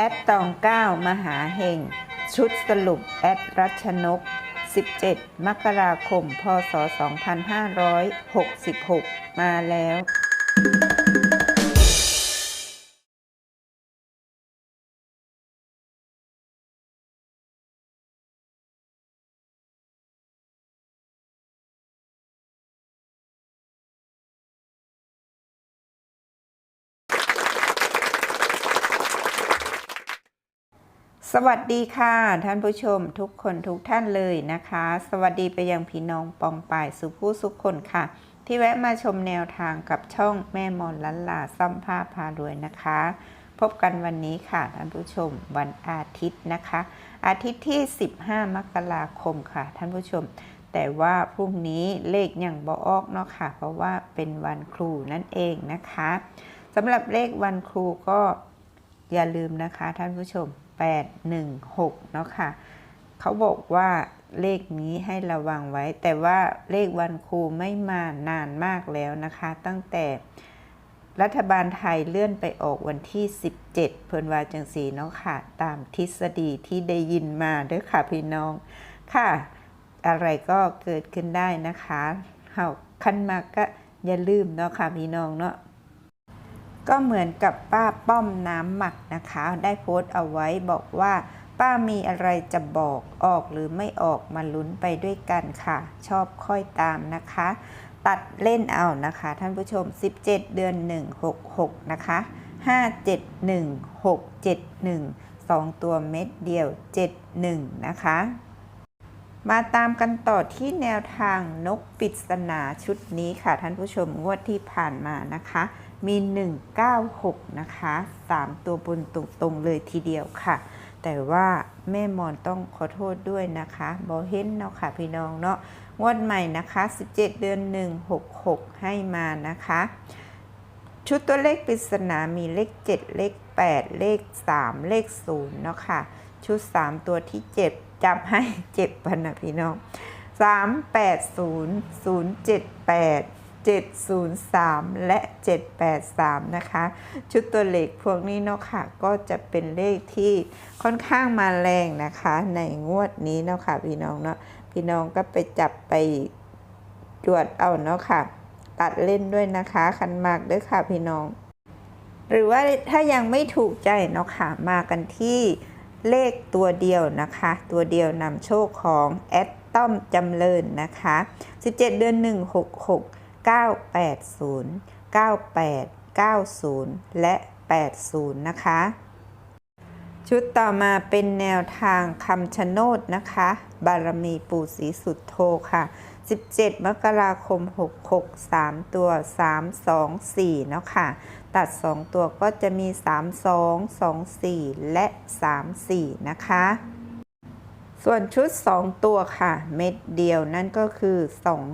แอดตองเก้ามหาเฮงชุดสรุปแอดรัชนก 17 มกราคม พศ 2566 มาแล้ว สวัสดีค่ะ ท่านผู้ชมทุกคนทุกท่านเลยนะคะ สวัสดีไปยังพี่น้องปองป่ายสุผู้สุขคนค่ะ ที่แวะมาชมแนวทางกับช่องแม่มอนลันลาซ้ำผ้าพารวยนะคะ พบกันวันนี้ค่ะ ท่านผู้ชมวันอาทิตย์นะคะ อาทิตย์ที่ 15 มกราคมค่ะ ท่านผู้ชม แต่ว่าพรุ่งนี้เลขยังบอออกเนาะค่ะ เพราะว่าเป็นวันครูนั่นเองนะคะสำหรับเลขวันครูก็อย่าลืมนะคะ ท่านผู้ชม 816 เนาะค่ะ เขาบอกว่าเลขนี้ให้ระวังไว้ แต่ว่าเลขวันครูไม่มานานมากแล้วนะคะ ตั้งแต่รัฐบาลไทยเลื่อนไปออกวันที่ 17 เพิ่นวาจังสีเนาะค่ะ ตามทฤษฎีที่ได้ยินมาเด้วยค่ะพี่น้องค่ะ อะไรก็เกิดขึ้นได้นะคะเฮาคันมากก็อย่าลืมเนาะค่ะพี่น้องเนาะ ก็เหมือนกับป้าป้อมน้ำหมักนะคะ ได้โพสต์เอาไว้บอกว่า ป้ามีอะไรจะบอกออกหรือไม่ออกมาลุ้นไปด้วยกันค่ะ ชอบค่อยตามนะคะ ตัดเล่นเอานะคะ ท่านผู้ชม 17 เดือน 166 นะคะ 571671 2 ตัวเม็ดเดียว 71 นะคะมาตามกันต่อที่แนวทางนกปริศนาชุดนี้ค่ะท่านผู้ชมงวดที่ผ่านมานะคะ มี 196 นะคะ 3 ตัวบนตรงๆเลยทีเดียวค่ะ แต่ว่าแม่มอนต้องขอโทษด้วยนะคะบอเห็นเนาะค่ะพี่น้องเนาะงวดใหม่นะคะ 17 เดือน 166 ให้มานะคะ ชุดตัวเลขปริศนามีเลข 7 เลข 8 เลข 3 เลข 0 เนาะค่ะ ชุด 3 ตัวที่เจ็บจับให้เจ็บพันนะพี่น้อง 3 8 0 0 7 8 703 และ 783 นะคะ ชุดตัวเลขพวกนี้เนาะค่ะ ก็จะเป็นเลขที่ค่อนข้างมาแรงนะคะ ในงวดนี้เนาะค่ะ พี่น้องเนาะพี่น้องก็ไปจับไปตรวจเอาเนาะค่ะ ตัดเล่นด้วยนะคะ คันมากด้วยค่ะพี่น้อง หรือว่าถ้ายังไม่ถูกใจเนาะค่ะ มากันที่เลขตัวเดียวนะคะ ตัวเดียวนำโชคของแอดต้อมจำเริญนะคะ 17 เดือน 166 980 98 90 และ 80 นะคะ ชุดต่อมาเป็นแนวทางคำชะโนดนะคะ บารมีปู่ศรีสุดโทค่ะ 17 มกราคม 66 3 ตัว 3 2 4 เนาะค่ะ ตัด 2 ตัวก็จะมี 3 2 2 4 และ 3 4 นะคะ ส่วนชุด 2 ตัวค่ะ เม็ดเดียวนั่นก็คือ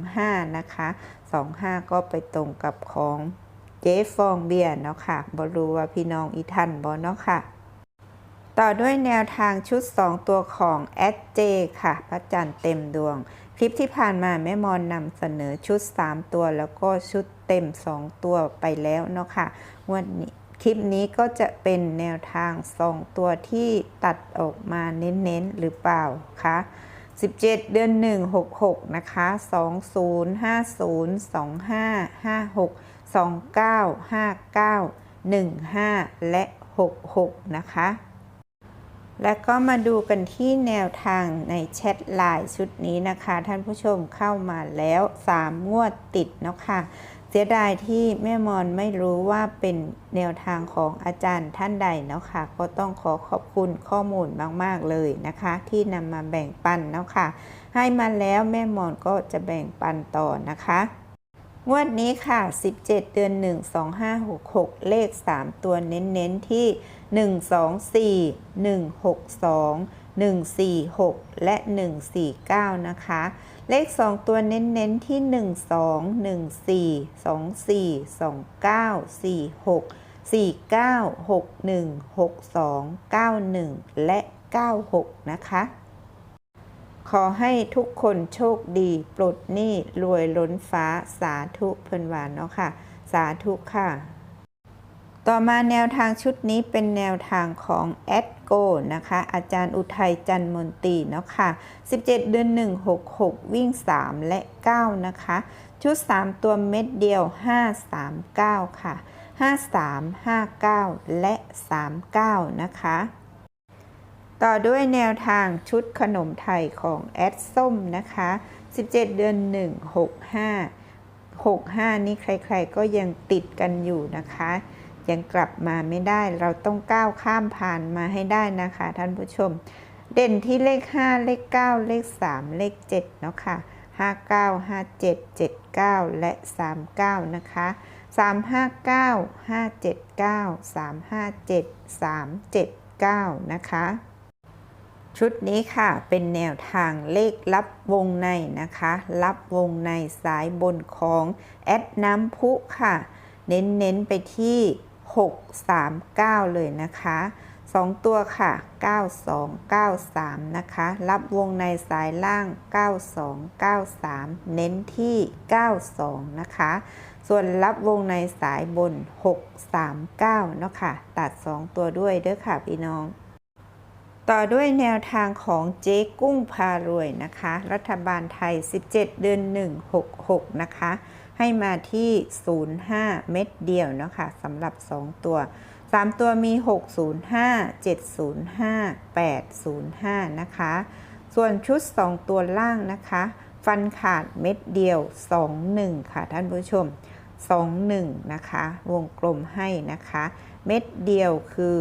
25 นะคะ 25 ก็ไปตรงกับของเจ๊ฟองเบียร์เนาะค่ะบรู้ว่าพี่น้องอีทันบอเนาะค่ะ ต่อด้วยแนวทางชุด 2 ตัวของแอดเจค่ะ พระจันทร์เต็มดวง คลิปที่ผ่านมาแม่มอนนำเสนอชุด 3 ตัวแล้วก็ชุดเต็ม 2 ตัวไปแล้วเนาะค่ะวันนี้ คลิปนี้ก็จะเป็นแนวทาง 2 ตัวที่ตัดออกมาเน้นๆหรือเปล่าคะ17 เดือน 166 นะคะ 20 50 25 56 29 59 15 และ 66 นะคะ แล้วก็มาดูกันที่แนวทางในแชทไลน์ชุดนี้นะคะ ท่านผู้ชมเข้ามาแล้ว 3 งวดติดเนาะค่ะ สียดายที่แม่มอนไม่รู้ว่าเป็นแนวทางของอาจารย์ท่านใดเนาะค่ะ ก็ต้องขอขอบคุณข้อมูลมาก ๆ เลยนะคะ ที่นำมาแบ่งปันเนาะค่ะ ให้มาแล้วแม่มอนก็จะแบ่งปันต่อนะคะงวดนี้ค่ะ 17 เดือน 1 2566 เลข 3 ตัวเน้น ๆ ที่ 124 162 146 และ 149 นะคะ เลข 2 ตัวเน้นๆที่ 12 14 24 29 46 49 61 62 91 และ 96 นะคะ ขอให้ทุกคนโชคดีปลดหนี้รวยล้นฟ้าสาธุเพิ่นหวานเนาะค่ะ สาธุค่ะ ต่อมาแนวทางชุดนี้เป็นแนวทางของแอดโกนะคะ อาจารย์อุทัยจันมนตีเนาะค่ะ 17 เดือน 1 6 6 วิ่ง 3 และ 9 นะคะ ชุด 3 ตัวเม็ดเดียว 5 3 9 ค่ะ 5 3 5 9 และ 39 นะคะ ต่อด้วยแนวทางชุดขนมไทยของแอดส้มนะคะ 17 เดือน 1 6 5 65 นี่ใครๆก็ยังติดกันอยู่นะคะ ยังกลับมาไม่ได้ เราต้องก้าวข้ามผ่านมาให้ได้นะคะ ท่านผู้ชม เด่นที่เลข 5 เลข 9 เลข 3 เลข 7 เนาะค่ะ 59 57 79 และ 39 นะคะ 359 579 357 379 นะคะ ชุดนี้ค่ะเป็นแนวทางเลขลับวงในนะคะ ลับวงในสายบนของแอดน้ำพุค่ะ เน้นๆไปที่ 639 เลยนะคะ 2 ตัวค่ะ 9293 นะคะ รับวงในสายล่าง 9293 เน้นที่ 92 นะคะ ส่วนรับวงในสายบน 639 เนาะค่ะ ตัด 2 ตัวด้วยเด้อค่ะพี่น้องต่อด้วยแนวทางของเจ๊กุ้งพารวยนะคะ รัฐบาลไทย 17 เดือน 166 นะคะ ให้มาที่ 05 เม็ดเดียวเนาะคะสำหรับ 2 ตัว 3 ตัวมี 605 705 805 นะคะ ส่วนชุด 2 ตัวล่างนะคะ ฟันขาดเม็ดเดียว 21 ค่ะท่านผู้ชม 21 นะคะ วงกลมให้นะคะ เม็ดเดียวคือ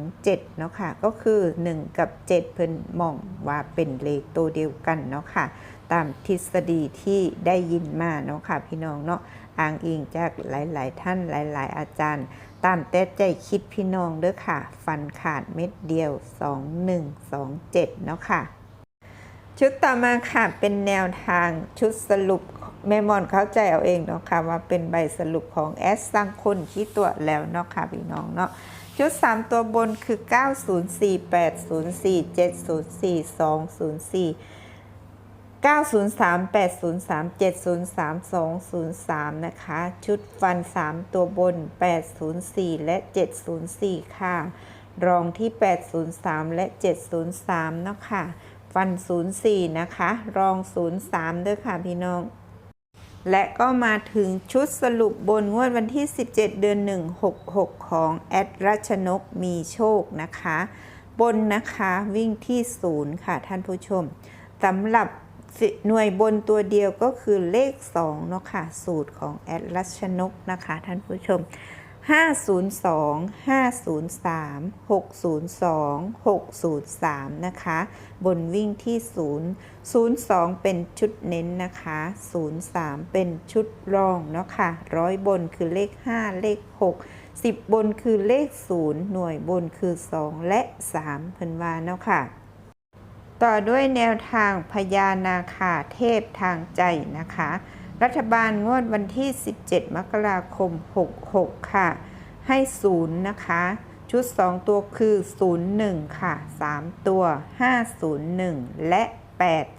27 เนาะค่ะ ก็คือ 1 กับ 7 เพิ่นมองว่าเป็นเลขตัวเดียวกันเนาะค่ะ ตามทฤษฎีที่ได้ยินมาเนาะค่ะพี่น้องเนาะอ้างอิงจากหลาย ๆ ท่านหลาย ๆ อาจารย์ ตามแต่ใจคิดพี่น้องเด้อค่ะ ฟันขาดเม็ดเดียว 2127 เนาะค่ะ ชุดต่อมาค่ะเป็นแนวทางชุดสรุปแม่มอนเข้าใจเอาเองเนาะค่ะว่าเป็นใบสรุปของแอสสร้างคนคิดตัวแล้วเนาะค่ะพี่น้องเนาะชุด 3 ตัวบนคือ 904 903 803 703 203 นะคะ ชุดฟัน 3 ตัวบน 804 และ 704 ค่ะ รองที่ 803 และ 703 เนาะค่ะ ฟัน 04 นะคะ รอง 03 ด้วยค่ะพี่น้อง และก็มาถึงชุดสรุปบนงวดวันที่ 17 เดือน 1 66 ของแอดรัชนกมีโชคนะคะ บนนะคะวิ่งที่ 0 ค่ะท่านผู้ชมสำหรับ หน่วยบนตัวเดียวก็คือเลข2เนาะค่ะ สูตรของแอดรัชนกนะคะ ท่านผู้ชม 502 503 602 603 นะคะ บนวิ่งที่ 0 02 เป็นชุดเน้นนะคะ 03 เป็นชุดรองเนาะค่ะร้อยบนคือเลข 5 เลข 6 10 บนคือเลข 0 หน่วยบนคือ 2 และ3เพิ่นว่าเนาะค่ะ ต่อด้วยแนวทางพญานาคาเทพทางใจนะคะ รัฐบาลงวดวันที่ 17 มกราคม 66 ค่ะ ให้0นะคะ ชุด 2 ตัวคือ 01 ค่ะ 3 ตัว 501 และ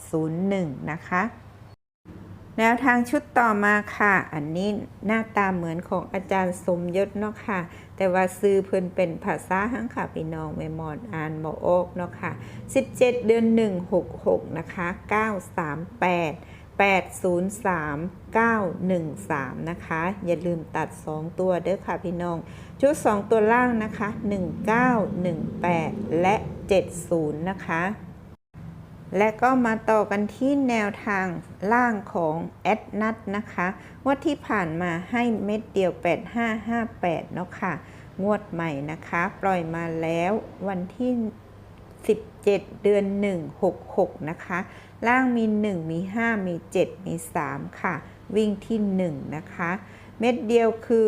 801 นะคะ แนวทางชุดต่อมาค่ะ อันนี้หน้าตาเหมือนของอาจารย์สมยศเนาะค่ะ แต่ว่าซื้อเพิ่นเป็นภาษาหังค่ะพี่น้องแม่มอนอ่านบ่ออกเนาะค่ะ 17 เดือน 166 นะคะ 938 803 913 นะคะ อย่าลืมตัด 2 ตัวเด้อค่ะพี่น้อง ชุด 2 ตัวล่างนะคะ 1918 และ 70 นะคะ และก็มาต่อกันที่แนวทางล่างของแอดนัทนะคะงวดที่ผ่านมาให้เม็ดเดียว 8558 เนาะค่ะ งวดใหม่นะคะ ปล่อยมาแล้ววันที่ 17 เดือน 1 66 นะคะ ล่างมี 1 มี 5 มี 7 มี 3 ค่ะ วิ่งที่ 1 นะคะ เม็ดเดียวคือ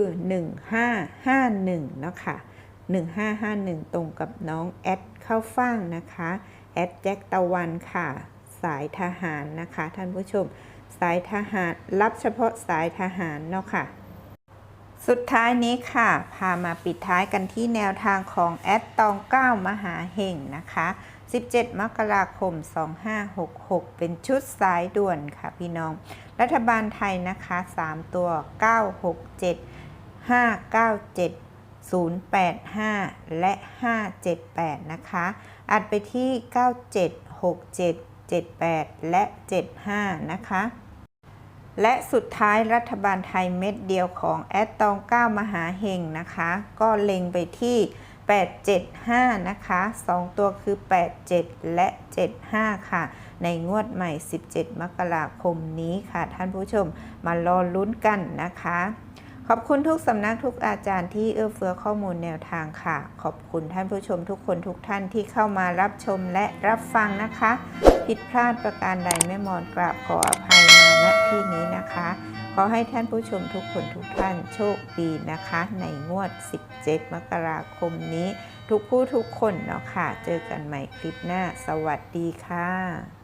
1551 เนาะค่ะ 1551 ตรงกับน้องแอดเข้าฟ่างนะคะ แอดแจ็คตะวันค่ะ สายทหารนะคะ ท่านผู้ชม สายทหารรับเฉพาะสายทหารเนาะค่ะ สุดท้ายนี้ค่ะ พามาปิดท้ายกันที่แนวทางของแอดตองเก้ามหาเห่งนะคะ 17 มกราคม 2566 เป็นชุดสายด่วนค่ะพี่น้อง รัฐบาลไทยนะคะ 3 ตัว 967 597 085 และ 578 นะคะ อัดไปที่ 9767 78 และ 75 นะคะ และสุดท้ายรัฐบาลไทยเม็ดเดียวของแอดตอง 9 มหาเฮงนะคะ ก็เล็งไปที่ 875 นะคะ 2 ตัวคือ 87 และ 75 ค่ะ ในงวดใหม่ 17 มกราคมนี้ค่ะ ท่านผู้ชมมารอลุ้นกันนะคะ ขอบคุณทุกสำนักทุกอาจารย์ที่เอื้อเฟื้อข้อมูลแนวทางค่ะ ขอบคุณท่านผู้ชมทุกคนทุกท่านที่เข้ามารับชมและรับฟังนะคะ ผิดพลาดประการใดแม่มอนกราบขออภัยมาณที่นี้นะคะ ขอให้ท่านผู้ชมทุกคนทุกท่านโชคดีนะคะ ในงวด 17 มกราคมนี้ ทุกผู้ทุกคนเนาะค่ะ เจอกันใหม่คลิปหน้า สวัสดีค่ะ